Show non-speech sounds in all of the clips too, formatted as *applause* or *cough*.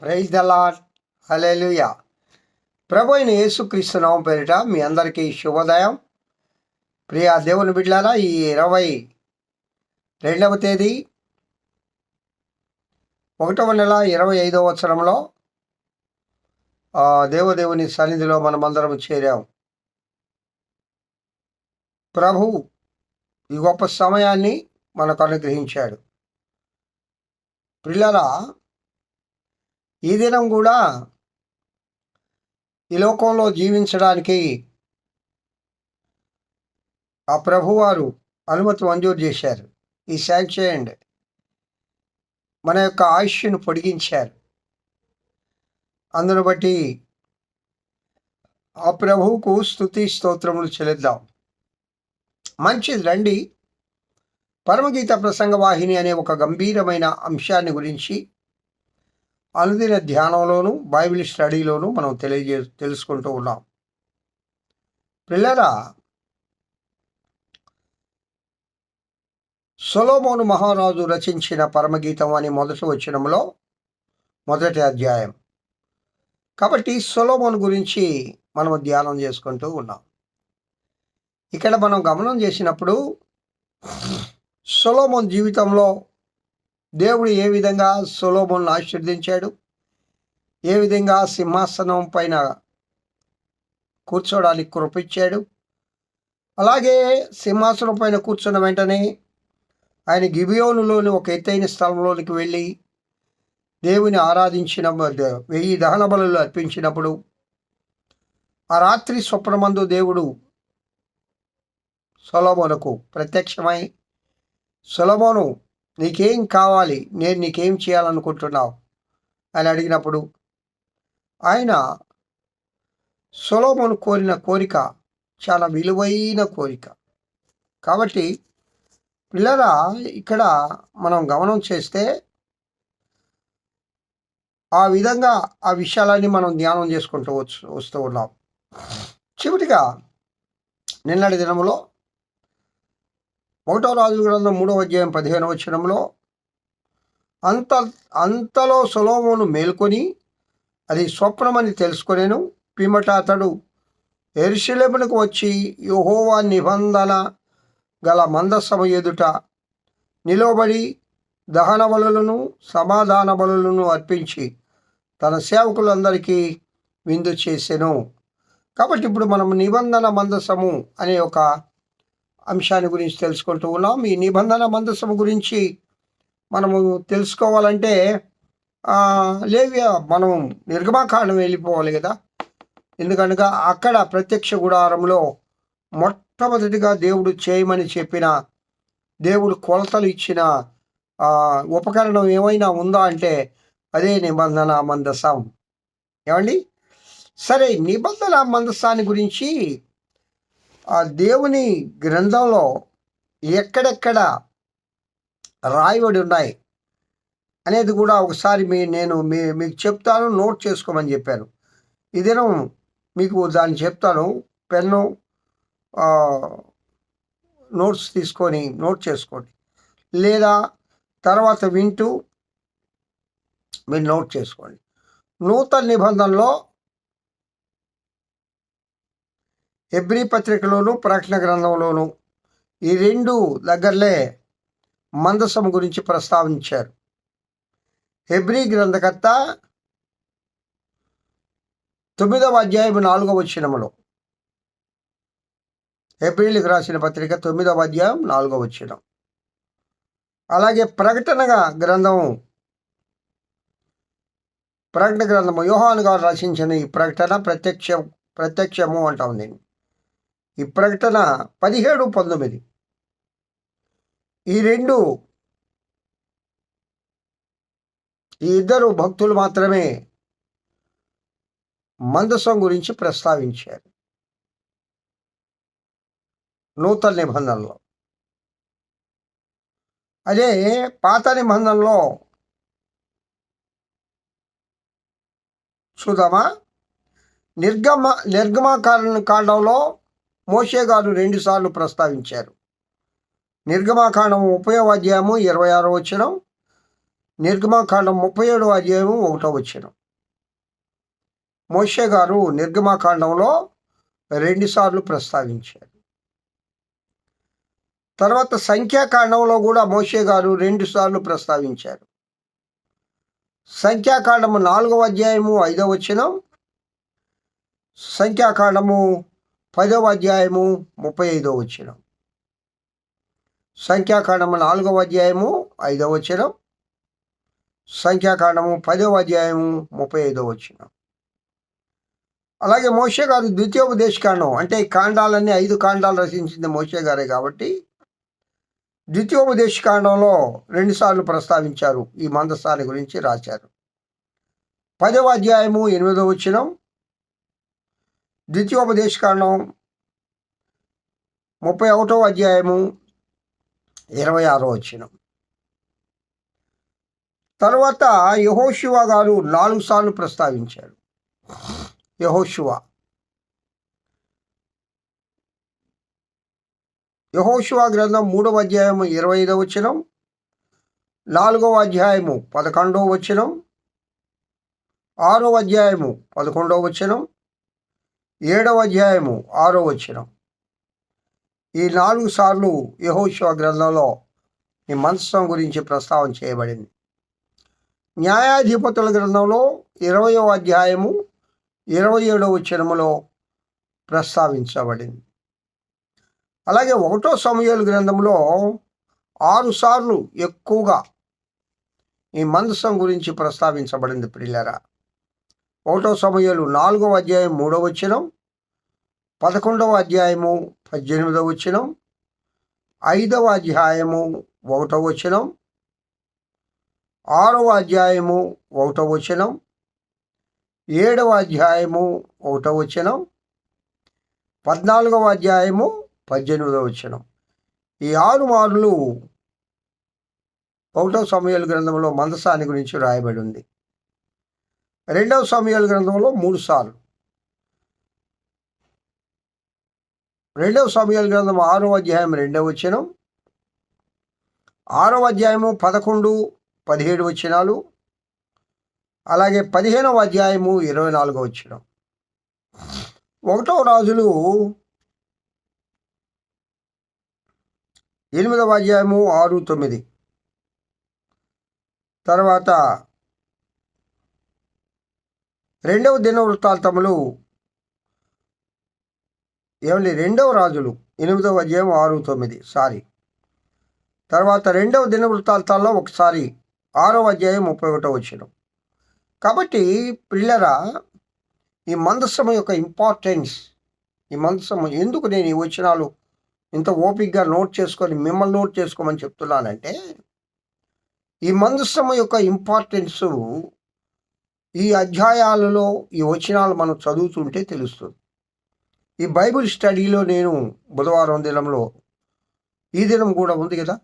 Praise the Lord ప్రభుయిన ప్రభు అయిన యేసుక్రీస్తు పేరిట మీ అందరికీ శుభోదయం. ప్రియ దేవుని బిడ్డారా ఈ ఇరవై రెండవ తేదీ ఒకటవ నెల ఇరవై ఐదవ సంవత్సరంలో దేవదేవుని సన్నిధిలో మనమందరం చేరాం. ప్రభు ఈ గొప్ప సమయాన్ని మనకు అనుగ్రహించాడు. పిల్లల ఈ దినం కూడా ఈ లోకంలో జీవించడానికి ఆ ప్రభువారు అనుమతి మంజూరు చేశారు. ఈ శాంక్షన్ మన యొక్క ఆయుష్ను పొడిగించారు. అందును బట్టి ఆ ప్రభువుకు స్థుతి స్తోత్రములు చెల్లిద్దాం. మంచిది రండి. పరమగీత ప్రసంగ వాహిని అనే ఒక గంభీరమైన అంశాన్ని గురించి అనుదిన ధ్యానంలోనూ బైబిల్ స్టడీలోనూ మనం తెలియజే తెలుసుకుంటూ ఉన్నాం. పిల్లరా సొలోమోను మహారాజు రచించిన పరమగీతం అని మొదటి వచ్చినంలో మొదటి అధ్యాయం. కాబట్టి సొలోమోను గురించి మనం ధ్యానం చేసుకుంటూ ఉన్నాం. ఇక్కడ మనం గమనం చేసినప్పుడు సొలోమోన్ జీవితంలో దేవుడు ఏ విధంగా సులోభంను ఆశీర్వదించాడు? ఏ విధంగా సింహాసనం పైన కూర్చోడానికి కృపించాడు అలాగే సింహాసనం పైన కూర్చున్న వెంటనే ఆయన గిబియోనులోని ఒక ఎత్తైన స్థలంలోనికి వెళ్ళి దేవుని ఆరాధించిన వెయ్యి దహన బలులు అర్పించినప్పుడు ఆ రాత్రి స్వప్నమందు దేవుడు సొలమోనుకు ప్రత్యక్షమై సొలమోను నీకేం కావాలి? నేను నీకేం చేయాలనుకుంటున్నావు? అని అడిగినప్పుడు ఆయన సొలోమోను కోరిన కోరిక చాలా విలువైన కోరిక. కాబట్టి పిల్లరా ఇక్కడ మనం గమనం చేస్తే ఆ విధంగా ఆ విషయాలన్నీ మనం ధ్యానం చేసుకుంటూ వచ్చు వస్తూ ఉన్నాం. చివరిగా నిన్నటి దినములో ఒకటో రాజు గ్రంథం మూడవ అధ్యాయం పదిహేను వచనంలో అంత అంతలో సొలోమోను మేల్కొని అది స్వప్నమని తెలుసుకొనేను. పిమ్మట అతడు ఎరుశలేమునకు వచ్చి యుహోవా నిబంధన గల మందస్సము ఎదుట నిలవబడి దహన బలులను సమాధాన బలులను అర్పించి తన సేవకులందరికీ విందు చేసెను. కాబట్టి ఇప్పుడు మనం నిబంధన మందసము అనే ఒక అంశాన్ని గురించి తెలుసుకుంటూ ఉన్నాం. ఈ నిబంధన మందసము గురించి మనము తెలుసుకోవాలంటే లేవి మనం నిర్గమాకాండం వెళ్ళిపోవాలి కదా. ఎందుకనగా అక్కడ ప్రత్యక్ష గుడారంలో మొట్టమొదటిగా దేవుడు చేయమని చెప్పిన దేవుడు కొలతలు ఇచ్చిన ఉపకరణం ఏమైనా ఉందా అంటే అదే నిబంధన మందసం. ఏమండి? సరే నిబంధన మందసాన్ని గురించి ఆ దేవుని గ్రంథంలో ఎక్కడెక్కడ రాయబడి ఉన్నాయి అనేది కూడా ఒకసారి మీ నేను మీ మీకు చెప్తాను నోట్ చేసుకోమని చెప్పాను. ఇదేనో మీకు దాన్ని చెప్తాను పెన్ను నోట్స్ తీసుకొని నోట్ చేసుకోండి. లేదా తర్వాత వింటూ మీరు నోట్ చేసుకోండి. నూతన నిబంధనలో ఎబ్రి పత్రికలోను ప్రకటన గ్రంథంలోను ఈ రెండు దగ్గరలే మందసం గురించి ప్రస్తావించారు. హెబ్రి గ్రంథకర్త తొమ్మిదవ అధ్యాయం నాలుగవ వచనములో. ఏప్రిల్కి రాసిన పత్రిక తొమ్మిదవ అధ్యాయం నాలుగవ వచనం. అలాగే ప్రకటనగా గ్రంథం ప్రకటన గ్రంథము యోహాను గారు రచించిన ఈ ప్రకటన ప్రత్యక్ష ప్రత్యక్షము అంటాం దీన్ని. ఈ ప్రకటన పదిహేడు పంతొమ్మిది. ఈ రెండు ఈ ఇద్దరు భక్తులు మాత్రమే మందసం గురించి ప్రస్తావించారు. నూతన నిబంధనలో. అదే పాత నిబంధనలో చూద్దామా? నిర్గమ నిర్గమాకాండ కాండంలో మోషే గారు రెండుసార్లు ప్రస్తావించారు. నిర్గమాకాండం ముప్పై అధ్యాయము ఇరవై ఆరో వచ్చినం నిర్గమాకాండం ముప్పై ఏడవ అధ్యాయము ఒకటో వచ్చిన మోషే గారు నిర్గమాకాండంలో రెండుసార్లు ప్రస్తావించారు. తర్వాత సంఖ్యాకాండంలో కూడా మోషే గారు రెండుసార్లు ప్రస్తావించారు. సంఖ్యాకాండము నాలుగవ అధ్యాయము ఐదవ వచనం సంఖ్యాకాండము పదవ అధ్యాయము ముప్పై ఐదవ వచనం. సంఖ్యాకాండము నాలుగవ అధ్యాయము ఐదవ వచనం. సంఖ్యాకాండము పదవ అధ్యాయము ముప్పై ఐదవ వచనం. అలాగే మోషే గారు ద్వితీయోపదేశకాండం అంటే ఈ కాండాలన్నీ ఐదు కాండాలు రచించింది మోషే గారే కాబట్టి ద్వితీయోపదేశకాండంలో రెండుసార్లు ప్రస్తావించారు ఈ మందస్థాని గురించి రాశారు. పదవ అధ్యాయము ఎనిమిదవ వచనం ద్వితీయోపదేశకాండం ముప్పై ఒకటవ అధ్యాయము ఇరవై ఆరో వచ్చిన తర్వాత యహోశివ గారు నాలుగు సార్లు ప్రస్తావించారు. యహోశివ యహోశివ గ్రంథం మూడవ అధ్యాయము ఇరవై ఐదవ వచనం నాలుగవ అధ్యాయము పదకొండవ వచనం ఆరవ అధ్యాయము పదకొండవ వచనం ఏడవ అధ్యాయము ఆరో వచనం. ఈ నాలుగు సార్లు యహోశివ గ్రంథంలో ఈ మంత్సం గురించి ప్రస్తావన చేయబడింది. న్యాయాధిపతుల గ్రంథంలో ఇరవయో అధ్యాయము ఇరవై ఏడవ వచనములో ప్రస్తావించబడింది. అలాగే ఒకటో సమయాల గ్రంథంలో ఆరు సార్లు ఎక్కువగా ఈ మందసం గురించి ప్రస్తావించబడింది ప్రిల్లరా ఒకటో సమయాలు నాలుగవ అధ్యాయం మూడవ వచ్చినం పదకొండవ అధ్యాయము పద్దెనిమిదవ వచ్చినం ఐదవ అధ్యాయము ఒకటవ వచ్చినం ఆరవ అధ్యాయము ఒకటవ వచ్చినం ఏడవ అధ్యాయము ఒకటవ వచ్చినం పద్నాలుగవ అధ్యాయము పద్దెనిమిదవ వచ్చినం ఈ ఆరు మార్లు ఒకటవ సమయాల గ్రంథంలో మందసాని గురించి రాయబడి ఉంది. రెండవ సమయాల గ్రంథంలో మూడు సార్లు. రెండవ సమయాల గ్రంథం ఆరో అధ్యాయం రెండవ వచనం. ఆరవ అధ్యాయము పదకొండు పదిహేడు వచనాలు. అలాగే పదిహేనవ అధ్యాయము ఇరవై నాలుగో వచనం. ఒకటవ రాజులు ఎనిమిదవ అధ్యాయము ఆరు తొమ్మిది. తర్వాత రెండవ దిన వృత్తాంతములు ఏమండి? రెండవ రాజులు. ఎనిమిదవ అధ్యాయం ఆరు తొమ్మిది. సారీ. తర్వాత రెండవ దిన ఒకసారి ఆరవ అధ్యాయం ముప్పై ఒకటో వచ్చిన. కాబట్టి పిల్లరా ఈ మందస్సము యొక్క ఇంపార్టెన్స్ ఈ మందస్సము ఎందుకు నేను ఈ వచనాలు ఇంత ఓపిక్గా నోట్ చేసుకొని మిమ్మల్ని నోట్ చేసుకోమని చెప్తున్నానంటే ఈ మందస్సము యొక్క ఇంపార్టెన్సు ఈ అధ్యాయాలలో ఈ వచనాలు మనం చదువుతుంటే తెలుస్తుంది. ఈ బైబిల్ స్టడీలో నేను బుధవారం దినంలో ఈ దినం కూడా ఉంది కదా?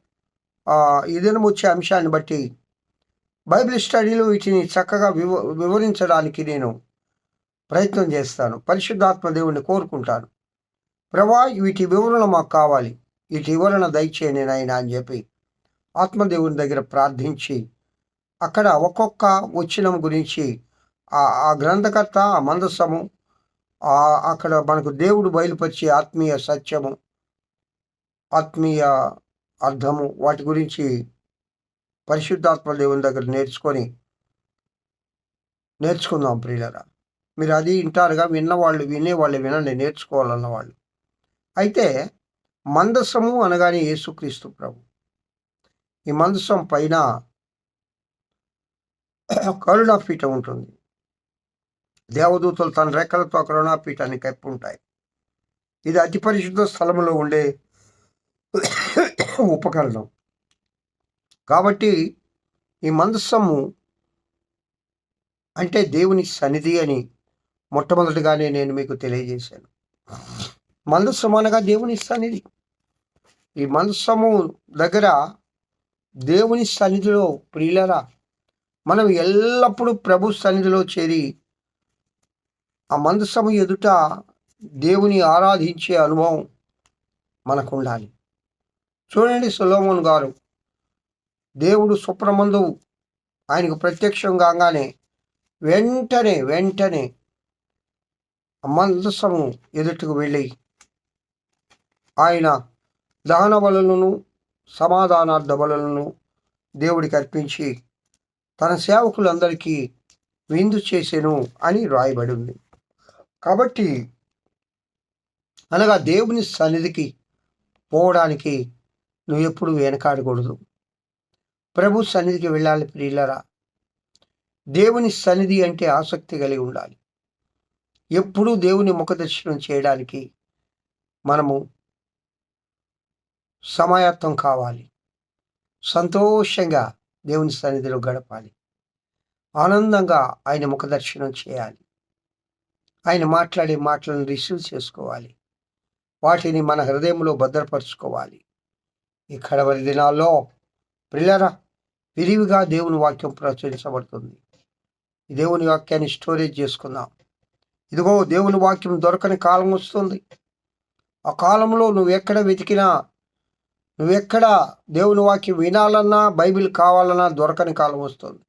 ఈ దినం వచ్చే అంశాన్ని బట్టి బైబిల్ స్టడీలో వీటిని చక్కగా వివ వివరించడానికి నేను ప్రయత్నం చేస్తాను. పరిశుద్ధాత్మ దేవుణ్ణి కోరుకుంటాను. ప్రభా వీటి వివరణ మాకు కావాలి. వీటి వివరణ దయచేయని నాయన అని చెప్పి ఆత్మదేవుని దగ్గర ప్రార్థించి అక్కడ ఒక్కొక్క వచ్చినం గురించి ఆ గ్రంథకర్త ఆ మందస్సము అక్కడ మనకు దేవుడు బయలుపరిచే ఆత్మీయ సత్యము ఆత్మీయ అర్థము వాటి గురించి పరిశుద్ధాత్మ దేవుని దగ్గర నేర్చుకొని నేర్చుకుందాం ప్రియులరా. మీరు అది వింటారుగా విన్నవాళ్ళు వినేవాళ్ళు వినండి నేర్చుకోవాలన్న వాళ్ళు. అయితే మందసము అనగానే యేసుక్రీస్తు ప్రభు. ఈ మందసం పైన *clears throat* కరుణాపీఠం ఉంటుంది దేవదూతలు తన రెక్కలతో కరుణాపీఠాన్ని కప్పి ఉంటాయి ఇది అతి పరిశుద్ధ స్థలంలో ఉండే *clears throat* ఉపకరణం. కాబట్టి ఈ మందస్సము అంటే దేవుని సన్నిధి అని మొట్టమొదటిగానే నేను మీకు తెలియజేశాను. మందస్సము అనగా దేవుని సన్నిధి. ఈ మందస్సము దగ్గర దేవుని సన్నిధిలో ప్రియులరా మనం ఎల్లప్పుడూ ప్రభు సన్నిధిలో చేరి ఆ మందసము ఎదుట దేవుని ఆరాధించే అనుభవం మనకు ఉండాలి చూడండి సులోమోన్ గారు. దేవుడు సుప్రమందు ఆయనకు ప్రత్యక్షం కాగానే వెంటనే వెంటనే మందసము ఎదుటికి వెళ్ళి ఆయన దహన బలులను సమాధానార్థ బలులను దేవుడికి అర్పించి తన సేవకులందరికీ విందు చేసెను అని రాయబడి ఉంది. కాబట్టి అనగా దేవుని సన్నిధికి పోవడానికి నువ్వు ఎప్పుడు వెనకాడకూడదు. ప్రభు సన్నిధికి వెళ్ళాలి ప్రియులరా. దేవుని సన్నిధి అంటే ఆసక్తి కలిగి ఉండాలి. ఎప్పుడూ దేవుని ముఖదర్శనం చేయడానికి మనము సమాయత్తం కావాలి. సంతోషంగా దేవుని సన్నిధిలో గడపాలి. ఆనందంగా ఆయన ముఖదర్శనం చేయాలి. ఆయన మాట్లాడే మాటలను రిసీవ్ చేసుకోవాలి. వాటిని మన హృదయంలో భద్రపరుచుకోవాలి. ఈ కడవరి దినాల్లో పిల్లరా విరివిగా దేవుని వాక్యం ప్రచురించబడుతుంది. దేవుని వాక్యాన్ని స్టోరేజ్ చేసుకుందాం. ఇదిగో దేవుని వాక్యం దొరకని కాలం వస్తుంది. ఆ కాలంలో నువ్వు ఎక్కడ వెతికినా నువ్వెక్కడ దేవుని వాక్యం వినాలన్నా బైబిల్ కావాలన్నా దొరకని కాలం వస్తుంది.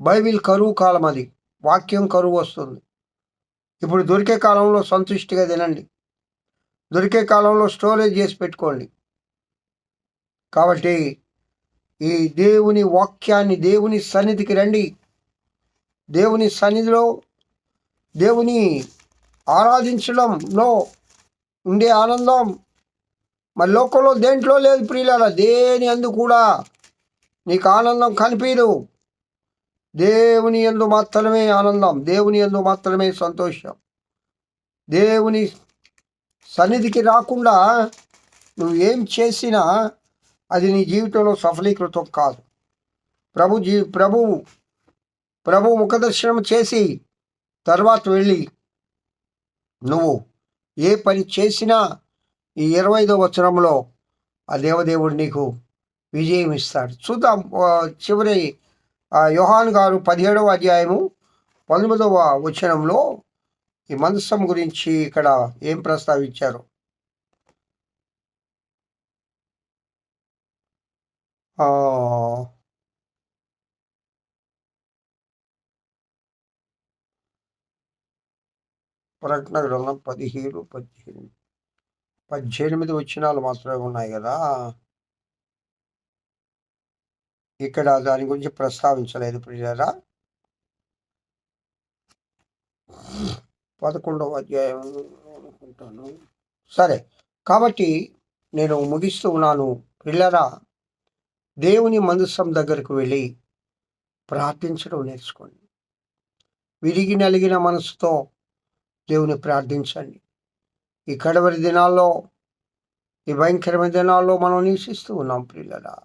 బైబిల్ కరువు కాలం అది. వాక్యం కరువు వస్తుంది. ఇప్పుడు దొరికే కాలంలో సంతుష్టిగా తినండి. దొరికే కాలంలో స్టోరేజ్ చేసి పెట్టుకోండి. కాబట్టి ఈ దేవుని వాక్యాన్ని దేవుని సన్నిధికి రండి. దేవుని సన్నిధిలో దేవుని ఆరాధించడంలో ఉండే ఆనందం మరి లోకంలో దేంట్లో లేదు ప్రియుల దేని అందు కూడా నీకు ఆనందం కనిపించదు దేవుని ఎందు మాత్రమే ఆనందం దేవుని ఎందు మాత్రమే సంతోషం. దేవుని సన్నిధికి రాకుండా నువ్వు ఏం చేసినా అది నీ జీవితంలో సఫలీకృతం కాదు. ప్రభు జీ ప్రభు ప్రభు ముఖదర్శనం చేసి తర్వాత వెళ్ళి నువ్వు ఏ పని చేసినా ఈ ఇరవై ఐదో వచనంలో ఆ దేవదేవుడు నీకు విజయం ఇస్తాడు. చూద్దాం చివరి యోహాన్ గారు పదిహేడవ అధ్యాయము పంతొమ్మిదవ వచనంలో ఈ మనస్సం గురించి ఇక్కడ ఏం ప్రస్తావించారు? ప్రకటన గ్రంథం పదిహేడు పద్దెనిమిది. పద్దెనిమిది వచ్చినాలు మాత్రమే ఉన్నాయి కదా. ఇక్కడ దాని గురించి ప్రస్తావించలేదు ప్రియారా పదకొండవ అధ్యాయం అనుకుంటాను. సరే కాబట్టి నేను ముగిస్తూ ఉన్నాను. పిల్లరా దేవుని మందసం దగ్గరకు వెళ్ళి ప్రార్థించడం నేర్చుకోండి. విరిగి నలిగిన మనసుతో దేవుని ప్రార్థించండి. ఈ కడవరి దినాల్లో ఈ భయంకరమైన దినాల్లో మనం నివసిస్తూ ఉన్నాం పిల్లరా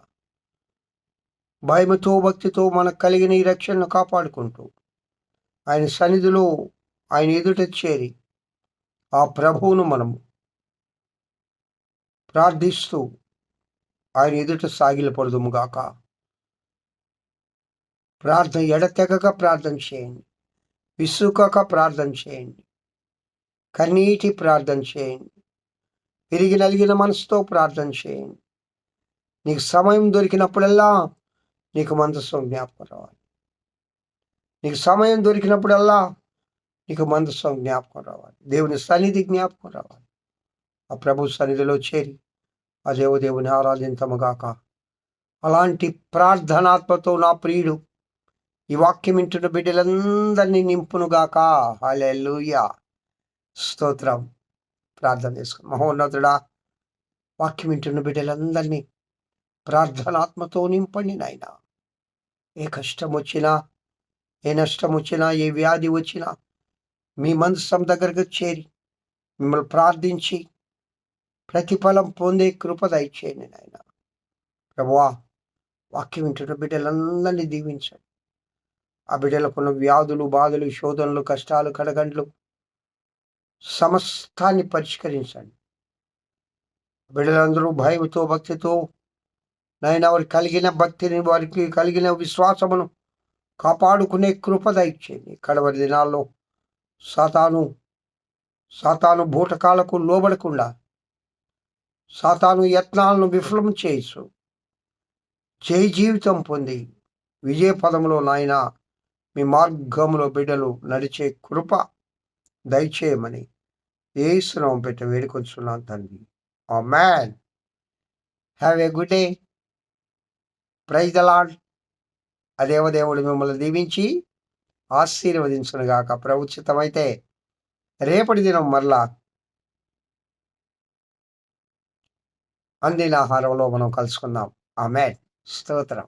భయముతో భక్తితో మనకు కలిగిన ఈ రక్షణను కాపాడుకుంటూ ఆయన సన్నిధిలో ఆయన ఎదుట చేరి ఆ ప్రభువును మనము ప్రార్థిస్తూ ఆయన ఎదుట సాగిలపడదుముగాక ప్రార్థన ఎడతెగక ప్రార్థన చేయండి. విసుకక ప్రార్థన చేయండి. కన్నీటి ప్రార్థన చేయండి. విరిగి నలిగిన మనసుతో ప్రార్థన చేయండి. నీకు సమయం దొరికినప్పుడల్లా నీకు మందస్సు జ్ఞాపకం రావాలి. నీకు సమయం దొరికినప్పుడల్లా నీకు మందస్సు జ్ఞాపకం రావాలి. దేవుని సన్నిధి జ్ఞాపకం రావాలి. ఆ ప్రభు సన్నిధిలో చేరి ఆ దేవదేవుని ఆరాధించముగాక అలాంటి ప్రార్థనాత్మతో నా ప్రియుడు ఈ వాక్యం ఇంటున్న బిడ్డలందరినీ నింపునుగాక. హాలెలుయా స్తోత్రం ప్రార్థన చేసుకుని మహోన్నతుడా వాక్యం వింటున్న బిడ్డలందరినీ ప్రార్థనాత్మతో నింపండి నాయన. ఏ కష్టం వచ్చినా ఏ నష్టం వచ్చినా ఏ వ్యాధి వచ్చినా మీ మనసం దగ్గరకు చేరి మిమ్మల్ని ప్రార్థించి ప్రతిఫలం పొందే కృప దయచేయండి నాయన. ప్రభువా వాక్యం వింటున్న బిడ్డలందరినీ దీవించండి. ఆ బిడ్డలకున్న వ్యాధులు బాధలు శోధనలు కష్టాలు కడగండ్లు సమస్తాన్ని పరిష్కరించండి. బిడ్డలందరూ భయంతో భక్తితో నైనా వారికి కలిగిన భక్తిని వారికి కలిగిన విశ్వాసమును కాపాడుకునే కృప దయచేయండి. కడవరి దినాల్లో సాతాను సాతాను భూటకాలకు లోబడకుండా సాతాను యత్నాలను విఫలం చేయొచ్చు జయ జీవితం పొంది విజయ పదములో నాయన మీ మార్గంలో బిడ్డలు నడిచే కృప దయచేయమని ఏసునామం పెట్టి వేడుకొచ్చున్నాను తండ్రి. Amen have a good day praise the Lord ఆ మిమ్మల్ని దీవించి ఆశీర్వదించునుగాక. ప్రభుచితమైతే రేపటి దినం మరలా అందిన ఆహారంలో మనం కలుసుకుందాం. ఆ మ్యాన్ స్తోత్రం.